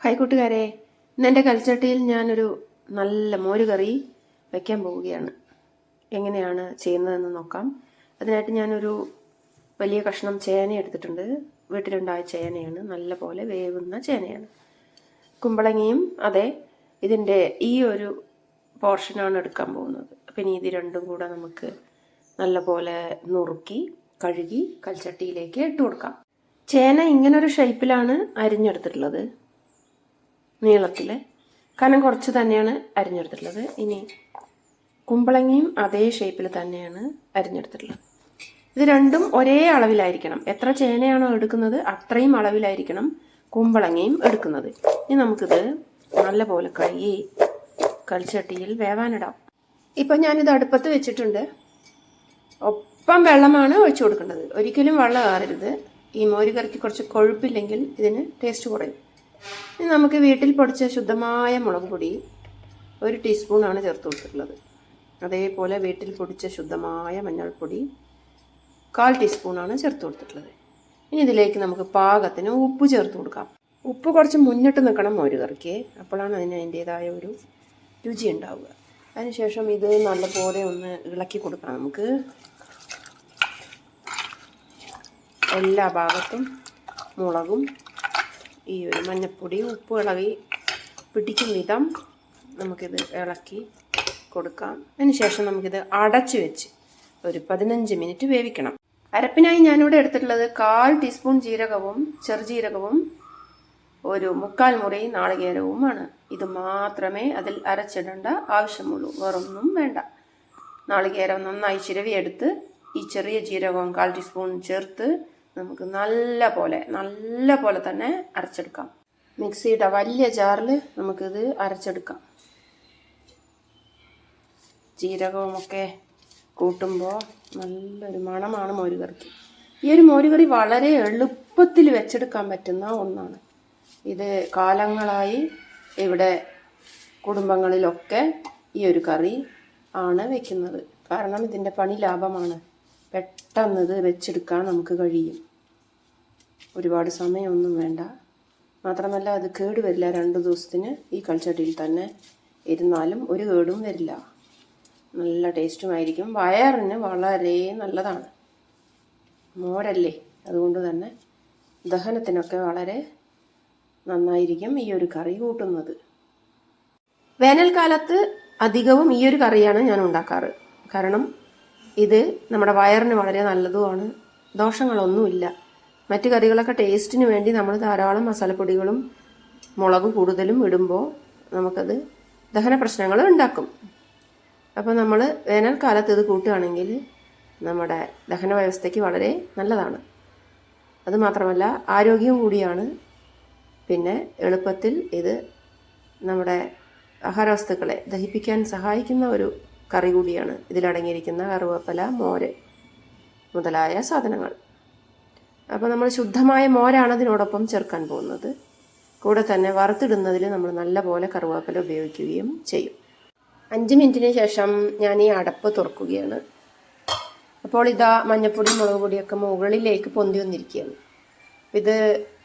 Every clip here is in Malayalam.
ഹായ് കൂട്ടുകാരെ ഇന്ന് എന്റെ കൽച്ചട്ടിയിൽ ഞാനൊരു നല്ല മോര് കറി വയ്ക്കാൻ പോവുകയാണ്. എങ്ങനെയാണ് ചെയ്യുന്നതെന്ന് നോക്കാം. അതിനായിട്ട് ഞാനൊരു വലിയ കഷ്ണം ചേന എടുത്തിട്ടുണ്ട്. വീട്ടിലുണ്ടായ ചേനയാണ്. നല്ല പോലെ വേവുന്ന ചേനയാണ്. കുമ്പളങ്ങയും അതെ ഇതിന്റെ ഈ ഒരു പോർഷനാണ് എടുക്കാൻ പോകുന്നത്. അപ്പം ഇനി ഇത് രണ്ടും കൂടെ നമുക്ക് നല്ല പോലെ നുറുക്കി കഴുകി കൽച്ചട്ടിയിലേക്ക് ഇട്ട് കൊടുക്കാം. ചേന ഇങ്ങനൊരു ഷേപ്പിലാണ് അരിഞ്ഞെടുത്തിട്ടുള്ളത്. നീളത്തിൽ കനം കുറച്ച് തന്നെയാണ് അരിഞ്ഞെടുത്തിട്ടുള്ളത്. ഇനി കുമ്പളങ്ങയും അതേ ഷേപ്പിൽ തന്നെയാണ് അരിഞ്ഞെടുത്തിട്ടുള്ളത്. ഇത് രണ്ടും ഒരേ അളവിലായിരിക്കണം. എത്ര ചേനയാണോ എടുക്കുന്നത് അത്രയും അളവിലായിരിക്കണം കുമ്പളങ്ങയും എടുക്കുന്നത്. ഇനി നമുക്കിത് നല്ലപോലെ കഴുകി കൽച്ചട്ടിയിൽ വേവാനിടാം. ഇപ്പം ഞാനിത് അടുപ്പത്ത് വെച്ചിട്ടുണ്ട്. ഒപ്പം വെള്ളമാണ് ഒഴിച്ചു കൊടുക്കേണ്ടത്. ഒരിക്കലും വെള്ളം കയറരുത് ഈ മോര് കറിക്ക് കുറച്ച് കൊഴുപ്പില്ലെങ്കിൽ ഇതിന് ടേസ്റ്റ് കുറയും. ഇനി നമുക്ക് വീട്ടിൽ പൊടിച്ച ശുദ്ധമായ മുളക് പൊടി ഒരു ടീസ്പൂണാണ് ചേർത്ത് കൊടുത്തിട്ടുള്ളത്. അതേപോലെ വീട്ടിൽ പൊടിച്ച ശുദ്ധമായ മഞ്ഞൾപ്പൊടി കാൽ ടീസ്പൂണാണ് ചേർത്ത് കൊടുത്തിട്ടുള്ളത്. ഇനി ഇതിലേക്ക് നമുക്ക് പാകത്തിന് ഉപ്പ് ചേർത്ത് കൊടുക്കാം. ഉപ്പ് കുറച്ച് മുന്നിട്ട് നിൽക്കണം മോര് കറിക്ക്. അപ്പോഴാണ് അതിന് അതിന്റേതായ ഒരു രുചി ഉണ്ടാവുക. അതിനുശേഷം ഇത് നല്ലപോലെ ഒന്ന് ഇളക്കി കൊടുക്കാം നമുക്ക്. എല്ലാ ഭാഗത്തും മുളകും ഈ ഒരു മഞ്ഞപ്പൊടി ഉപ്പ് ഇളകി പിടിക്കും വിധം നമുക്കിത് ഇളക്കി കൊടുക്കാം. അതിനുശേഷം നമുക്കിത് അടച്ചു വെച്ച് ഒരു പതിനഞ്ച് മിനിറ്റ് വേവിക്കണം. അരപ്പിനായി ഞാനിവിടെ എടുത്തിട്ടുള്ളത് കാൽ ടീസ്പൂൺ ജീരകവും ചെറുജീരകവും ഒരു മുക്കാൽ മുറി നാളികേരവുമാണ്. ഇത് മാത്രമേ അതിൽ അരച്ചിടേണ്ട ആവശ്യമുള്ളൂ. വേറൊന്നും വേണ്ട. നാളികേരം നന്നായി ചിരവിയെടുത്ത് ഈ ചെറിയ ജീരകവും കാൽ ടീസ്പൂൺ ചേർത്ത് നമുക്ക് നല്ല പോലെ നല്ല പോലെ തന്നെ അരച്ചെടുക്കാം. മിക്സിയുടെ വലിയ ജാറിൽ നമുക്കിത് അരച്ചെടുക്കാം. ജീരകവുമൊക്കെ കൂട്ടുമ്പോൾ നല്ലൊരു മണമാണ് മോരുകറിക്ക്. ഈ ഒരു മോരുകറി വളരെ എളുപ്പത്തിൽ വെച്ചെടുക്കാൻ പറ്റുന്ന ഒന്നാണ്. ഇത് കാലങ്ങളായി ഇവിടെ കുടുംബങ്ങളിലൊക്കെ ഈ ഒരു കറി ആണ് വെക്കുന്നത്. കാരണം ഇതിന്റെ പണി ലാഭമാണ്. പെട്ടെന്ന് ഇത് വെച്ചെടുക്കാൻ നമുക്ക് കഴിയും. ഒരുപാട് സമയമൊന്നും വേണ്ട. മാത്രമല്ല അത് കേട് വരില്ല രണ്ട് ദിവസത്തിന്. ഈ കൾച്ചട്ടിയിൽ തന്നെ ഇരുന്നാലും ഒരു കേടും വരില്ല. നല്ല ടേസ്റ്റുമായിരിക്കും. വയറിന് വളരെ നല്ലതാണ്. മോരല്ലേ? അതുകൊണ്ട് തന്നെ ദഹനത്തിനൊക്കെ വളരെ നന്നായിരിക്കും ഈ ഒരു കറി കൂട്ടുന്നത്. വേനൽക്കാലത്ത് അധികവും ഈ ഒരു കറിയാണ് ഞാൻ ഉണ്ടാക്കാറ്. കാരണം ഇത് നമ്മുടെ വയറിന് വളരെ നല്ലതുമാണ്. ദോഷങ്ങളൊന്നുമില്ല. മറ്റു കറികളൊക്കെ ടേസ്റ്റിന് വേണ്ടി നമ്മൾ ധാരാളം മസാലപ്പൊടികളും മുളക് കൂടുതലും ഇടുമ്പോൾ നമുക്കത് ദഹന പ്രശ്നങ്ങൾ ഉണ്ടാക്കും. അപ്പോൾ നമ്മൾ വേനൽക്കാലത്ത് ഇത് കൂട്ടുകയാണെങ്കിൽ നമ്മുടെ ദഹന വ്യവസ്ഥയ്ക്ക് വളരെ നല്ലതാണ്. അതുമാത്രമല്ല ആരോഗ്യവും കൂടിയാണ്. പിന്നെ എളുപ്പത്തിൽ ഇത് നമ്മുടെ ആഹാരവസ്തുക്കളെ ദഹിപ്പിക്കാൻ സഹായിക്കുന്ന ഒരു കറി കൂടിയാണ് ഇതിലടങ്ങിയിരിക്കുന്ന കറുവേപ്പില മോര് മുതലായ സാധനങ്ങൾ. അപ്പോൾ നമ്മൾ ശുദ്ധമായ മോരാണ് അതിനോടൊപ്പം ചേർക്കാൻ പോകുന്നത്. കൂടെ തന്നെ വറുത്തിടുന്നതിൽ നമ്മൾ നല്ലപോലെ കറുവേപ്പില ഉപയോഗിക്കുകയും ചെയ്യും. അഞ്ച് മിനിറ്റിന് ശേഷം ഞാൻ ഈ അടപ്പ് തുറക്കുകയാണ്. അപ്പോൾ ഇതാ മഞ്ഞപ്പൊടി മുളക് പൊടിയൊക്കെ മുകളിലേക്ക് പൊന്തി വന്നിരിക്കുകയാണ്. ഇത്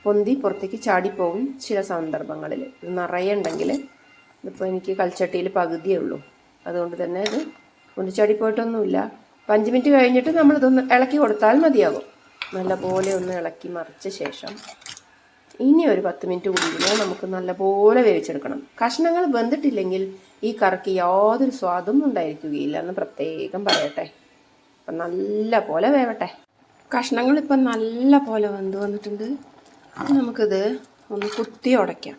പൊന്തി പുറത്തേക്ക് ചാടിപ്പോകും ചില സന്ദർഭങ്ങളിൽ. ഇത് നിറയെ ഉണ്ടെങ്കിൽ ഇതിപ്പോൾ എനിക്ക് കൽച്ചട്ടിയിൽ പകുതിയേ ഉള്ളൂ. അതുകൊണ്ട് തന്നെ ഇത് ഒന്ന് പോയിട്ടൊന്നുമില്ല അപ്പം അഞ്ച് മിനിറ്റ് കഴിഞ്ഞിട്ട് നമ്മളിതൊന്ന് ഇളക്കി കൊടുത്താൽ മതിയാകും. നല്ലപോലെ ഒന്ന് ഇളക്കി മറിച്ച ശേഷം ഇനി ഒരു പത്ത് മിനിറ്റ് കൂടി നമുക്ക് നല്ലപോലെ വേവിച്ചെടുക്കണം. കഷ്ണങ്ങൾ വെന്തിട്ടില്ലെങ്കിൽ ഈ കറിക്ക് യാതൊരു സ്വാദും ഉണ്ടായിരിക്കുകയില്ല എന്ന് പ്രത്യേകം പറയട്ടെ. അപ്പം നല്ല പോലെ വേവട്ടെ. കഷ്ണങ്ങൾ ഇപ്പം നല്ല പോലെ വെന്ത് വന്നിട്ടുണ്ട്. നമുക്കിത് ഒന്ന് കുത്തി ഉടയ്ക്കാം.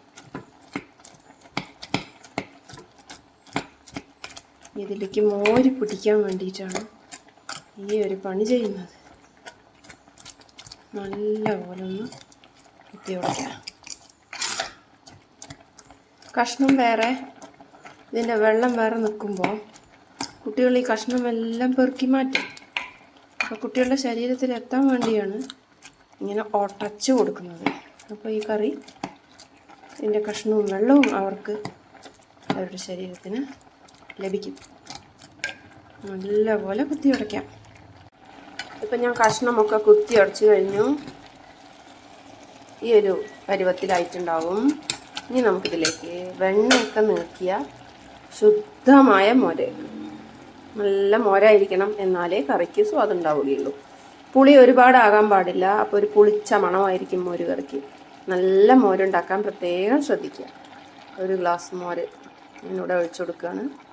ഇതിലേക്ക് മോര് പിടിക്കാൻ വേണ്ടിയിട്ടാണ് ഈ ഒരു പണി ചെയ്യുന്നത്. നല്ല പോലെ ഒന്ന് കുത്തി ഉടയ്ക്കാം. കഷ്ണം വേറെ ഇതിന്റെ വെള്ളം വേറെ നിൽക്കുമ്പോൾ കുട്ടികൾ ഈ കഷ്ണം എല്ലാം പെറുക്കി മാറ്റും. അപ്പോൾ കുട്ടികളുടെ ശരീരത്തിൽ എത്താൻ വേണ്ടിയാണ് ഇങ്ങനെ ഒട്ടച്ച് കൊടുക്കുന്നത്. അപ്പോൾ ഈ കറി ഇതിന്റെ കഷ്ണവും വെള്ളവും അവർക്ക് അവരുടെ ശരീരത്തിന് ലഭിക്കും. നല്ലപോലെ കുത്തി ഉടയ്ക്കാം. ഇപ്പം ഞാൻ കഷ്ണമൊക്കെ കുത്തി ഉടച്ചു കഴിഞ്ഞു. ഈ ഒരു പരുവത്തിലായിട്ടുണ്ടാവും. ഇനി നമുക്കിതിലേക്ക് വെണ്ണയൊക്കെ നീക്കിയ ശുദ്ധമായ മോര്. നല്ല മോരായിരിക്കണം എന്നാലേ കറിക്ക് സ്വാദുണ്ടാവുകയുള്ളൂ. പുളി ഒരുപാടാകാൻ പാടില്ല. അപ്പോൾ ഒരു പുളിച്ച മണമായിരിക്കും മോര് കറിക്ക് നല്ല മോരുണ്ടാക്കാൻ പ്രത്യേകം ശ്രദ്ധിക്കുക. ഒരു ഗ്ലാസ് മോര് ഞാനിവിടെ ഒഴിച്ചു കൊടുക്കുകയാണ്.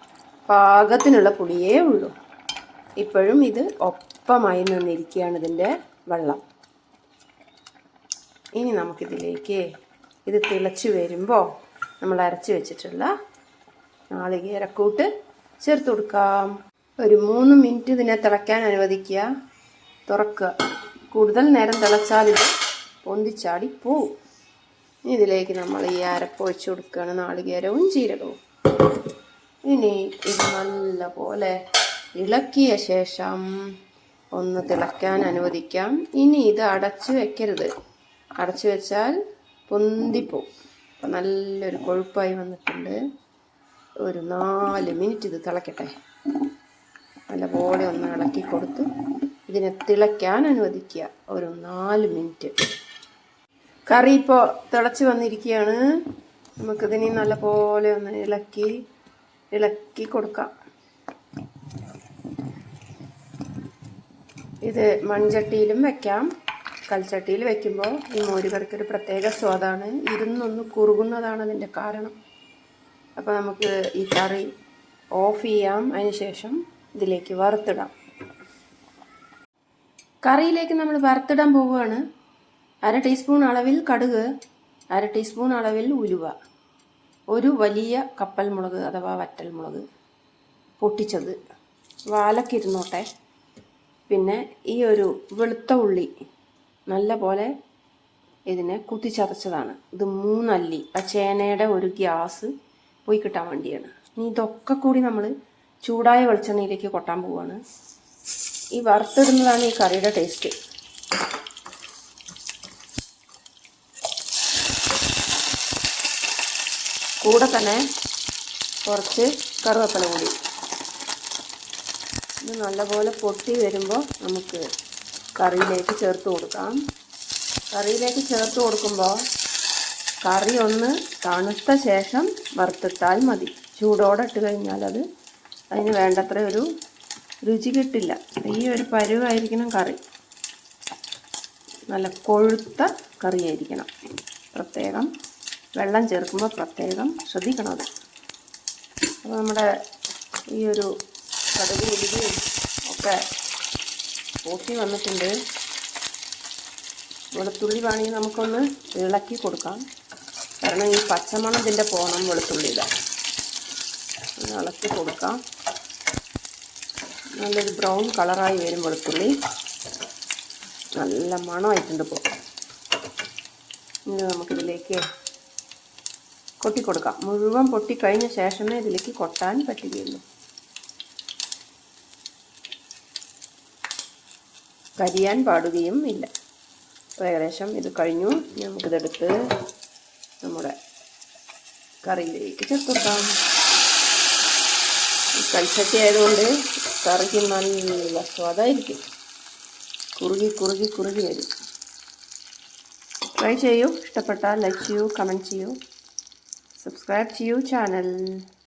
പാകത്തിനുള്ള പുളിയേ ഉള്ളൂ. ഇപ്പോഴും ഇത് ഒപ്പമായി നിന്നിരിക്കുകയാണ് ഇതിന്റെ വെള്ളം. ഇനി നമുക്കിതിലേക്ക് ഇത് തിളച്ച് വരുമ്പോൾ നമ്മൾ അരച്ച് വെച്ചിട്ടുള്ള നാളികേരക്കൂട്ട് ചേർത്ത് കൊടുക്കാം. ഒരു മൂന്ന് മിനിറ്റ് ഇതിനെ തിളയ്ക്കാൻ അനുവദിക്കുക. തുറക്കുക. കൂടുതൽ നേരം തിളച്ചാൽ ഇത് പൊന്തിച്ചാടി പോവും. ഇതിലേക്ക് നമ്മൾ ഈ അരപ്പ് ഒഴിച്ച് കൊടുക്കുകയാണ് നാളികേരവും ജീരകവും. ഇനി ഇത് നല്ല പോലെ ഇളക്കിയ ശേഷം ഒന്ന് തിളയ്ക്കാൻ അനുവദിക്കാം. ഇനി ഇത് അടച്ചു വെക്കരുത്. അടച്ചു വെച്ചാൽ പൊന്തിപ്പോവും അപ്പം നല്ലൊരു കൊഴുപ്പായി വന്നിട്ടുണ്ട്. ഒരു നാല് മിനിറ്റ് ഇത് തിളക്കട്ടെ. നല്ലപോലെ ഒന്ന് ഇളക്കി കൊടുത്ത് ഇതിനെ തിളയ്ക്കാൻ അനുവദിക്കുക. ഒരു നാല് മിനിറ്റ്. കറി ഇപ്പോൾ തിളച്ച് വന്നിരിക്കുകയാണ്. നമുക്കിതിനെ നല്ലപോലെ ഒന്ന് ഇളക്കി ഇളക്കി കൊടുക്കാം. ഇത് മൺചട്ടിയിലും വെക്കാം. കൽച്ചട്ടിയിൽ വെക്കുമ്പോൾ ഈ മോര് ഒരു പ്രത്യേക സ്വാദാണ്. ഇരുന്നൊന്ന് കുറുകുന്നതാണ് അതിന്റെ കാരണം. അപ്പോൾ നമുക്ക് ഈ കറി ഓഫ് ചെയ്യാം. അതിന് ശേഷം ഇതിലേക്ക് വറുത്തിടാം. കറിയിലേക്ക് നമ്മൾ വറുത്തിടാൻ പോവുകയാണ്. അര ടീസ്പൂൺ അളവിൽ കടുക് അര ടീസ്പൂൺ അളവിൽ ഉലുവ. ഒരു വലിയ കപ്പൽ മുളക് അഥവാ വറ്റൽ മുളക് പൊട്ടിച്ചത് വാലക്കിരുന്നോട്ടെ പിന്നെ ഈ ഒരു വെളുത്ത ഉള്ളി നല്ല പോലെ ഇതിനെ കുത്തിച്ചതച്ചതാണ്. ഇത് മൂന്നല്ലി. ആ ചേനയുടെ ഒരു ഗ്യാസ് പോയി കിട്ടാൻ വേണ്ടിയാണ്. ഇനി ഇതൊക്കെ കൂടി നമ്മൾ ചൂടായ വെളിച്ചെണ്ണയിലേക്ക് കൊട്ടാൻ പോവുകയാണ് ഈ വറുത്തിടുന്നതാണ് ഈ കറിയുടെ ടേസ്റ്റ്. കൂടെ തന്നെ കുറച്ച് കറുവപ്പല കൂടി. ഇത് നല്ലപോലെ പൊട്ടി വരുമ്പോൾ നമുക്ക് കറിയിലേക്ക് ചേർത്ത് കൊടുക്കാം. കറിയിലേക്ക് ചേർത്ത് കൊടുക്കുമ്പോൾ കറി ഒന്ന് തണുത്ത ശേഷം വറുത്തിട്ടാൽ മതി. ചൂടോടെ ഇട്ട് കഴിഞ്ഞാൽ അത് അതിന് വേണ്ടത്ര ഒരു രുചി കിട്ടില്ല. ഈ ഒരു പരുവായിരിക്കണം കറി. നല്ല കൊഴുത്ത കറിയായിരിക്കണം. പ്രത്യേകം വെള്ളം ചേർക്കുമ്പോൾ പ്രത്യേകം ശ്രദ്ധിക്കണം അപ്പോൾ നമ്മുടെ ഈ ഒരു കടുക് ഉരുകയും ഒക്കെ പൊട്ടി വന്നിട്ടുണ്ട്. വെളുത്തുള്ളി വേണമെങ്കിൽ നമുക്കൊന്ന് ഇളക്കി കൊടുക്കാം. കാരണം ഈ പച്ചമണം പോണം വെളുത്തുള്ളിയുടെ. ഒന്ന് ഇളക്കി കൊടുക്കാം. നല്ലൊരു ബ്രൗൺ കളറായി വരും വെളുത്തുള്ളി. നല്ല മണമായിട്ടുണ്ട് ഇപ്പോൾ. ഇനി നമുക്കിതിലേക്ക് കൊട്ടി കൊടുക്കാം മുഴുവൻ പൊട്ടി കഴിഞ്ഞ ശേഷമേ ഇതിലേക്ക് കൊട്ടാൻ പറ്റുകയുള്ളൂ. കരിയാൻ പാടുകയും ഇല്ല. അപ്പോൾ ഏകദേശം ഇത് കഴിഞ്ഞു. നമുക്കിതെടുത്ത് നമ്മുടെ കറിയിലേക്ക് ചേർത്ത് കൊടുക്കാം കൽച്ചട്ടി ആയതുകൊണ്ട് കറിക്ക് നല്ല സ്വാദായിരിക്കും. കുറുകി കുറുകി കുറുകി വരും. ട്രൈ ചെയ്യൂ. ഇഷ്ടപ്പെട്ടാൽ ലൈക്ക് ചെയ്യൂ കമന്റ് ചെയ്യൂ. subscribe to your channel.